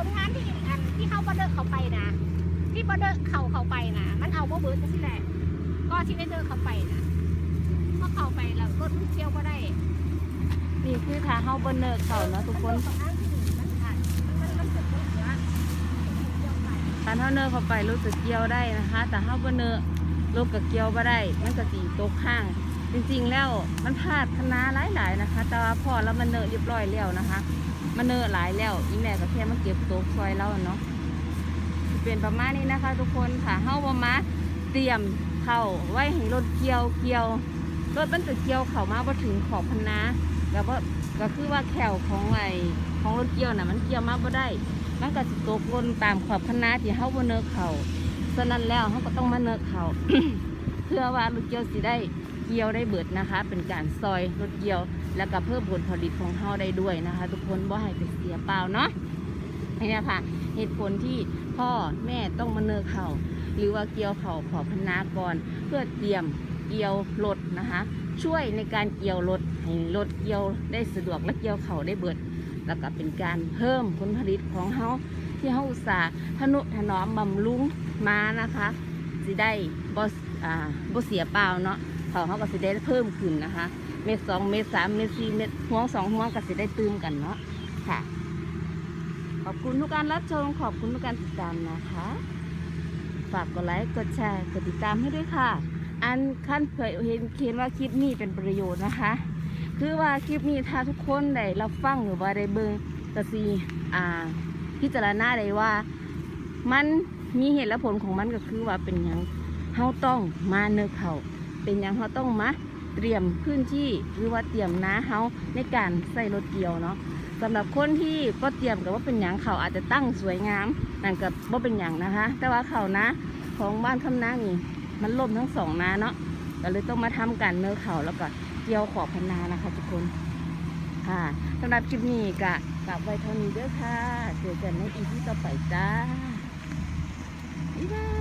ลงานที่อันที่เขาบอเดอร์เขาไปนะ ที่บอเดอร์เขาเขาไปนะ มันเอาบ่เบิร์ดจังซี่แหละก็ที่ได้เดอร์เขาไปนะพอเขาไปแล้วรถมันเที่ยวก็ได้นี่คือทางเฮาบ่เนิกเขาเนาะทุกคนมันอยู่ตรงนั้นที่นี่มันขาดมันมันเกิดปัญหาไปรเฮาเนิกเขาไปรถจะเกี่ยวได้นะคะ แต่เฮาบ่เนิกรถก็เกี่ยวบ่ได้ มันก็สิตกข้าง จริงๆแล้วมันพลาดคณะหลายๆนะคะ แต่ว่าพอแล้วมันเนิกเรียบร้อยแล้วนะคะ มันเนิกหลายแล้วอีแม่ก็แค่มาเก็บตกซอยเราเนาะเป็นประมาณนี้นะคะ ทุกคนค่ะเฮาบมาเตรียมเข้าไว้ให้รถเกี่ยวเกี่ยวรถมันจะเกี่ยวเข้ามาบ่ถึงขอบคณะแล้วก็ก็คือว่าแขวของไอ้ของรถเกี่ยวน่ะมันเกี่ยวมาบ่ได้ มันก็สิตกหล่นตามขอบคณะที่เฮาบเนิกเข่าฉะนั้นแล้วเฮาก็ต้องมาเนิกเข่าเพื่อว่ารถเกี่ยวสิได้ เกี่ยวได้เบิดนะคะ เป็นการซอยรถเกี่ยว แล้วก็เพิ่มผลผลิตของเฮาได้ด้วยนะคะ ทุกคนบ่ให้ไปเสียเปล่าเนาะนี่นะคะเหตุผลที่พ่อแม่ต้องมาเนิกเขาหรือว่าเกี่ยวเขาขอบคณะก่อนเพื่อเตรียมเกี่ยวรถนะคะ ช่วยในการเกี่ยวรถให้รถเกี่ยวได้สะดวกและเกี่ยวเข่าได้เบิด แล้วก็เป็นการเพิ่มผลผลิตของเฮาที่เฮาอุตสาห์ทนุถนอมบำรุงมานะคะสิได้บ่อ่าบ่เสียเปล่าเนาะ เขาเฮาก็สิได้เพิ่มขึ้นนะคะ เม็ดสองเม็ดสามเม็ดสี่เม็ดห่วงสองห่วงก็สิได้ตื่มกันเนาะค่ะ ขอบคุณทุกการรับชมขอบคุณทุกการติดตามนะคะ ฝากกดไลค์กดแชร์กดติดตามให้ด้วยค่ะ อันขั้นเผยเห็นเขียนว่าคลิปนี้เป็นประโยชน์นะคะ คือว่าคลิปนี้ถ้าทุกคนได้รับฟังหรือว่าได้เบิ่งก็สิอ่าพิจารณาได้ว่ามันมีเหตุและผลของมันก็คือว่าเป็นหยังเฮาต้องมาเนื้อเขา เป็นหยังเฮาต้องมาเตรียมพื้นที่หรือว่าเตรียมนาเฮาในการใส่รถเกี่ยวเนาะสำหรับคนที่ก็เตรียมกับว่าเป็นหยังเขาอาจจะตั้งสวยงามนั่นกับว่าเป็นหยังนะคะ แต่ว่าเขานะของบ้านคำนานี่มันล่มทั้งสองนาเนาะก็เลยต้องมาทำการเนื้อเขาแล้วก็เกี่ยวขอบพนานะคะ ทุกคนค่ะสำหรับคลิปนี้ก็กลับไว้เท่านี้เด้อค่ะเจอกันในอีพีต่อไปจ้าบ๊ายบาย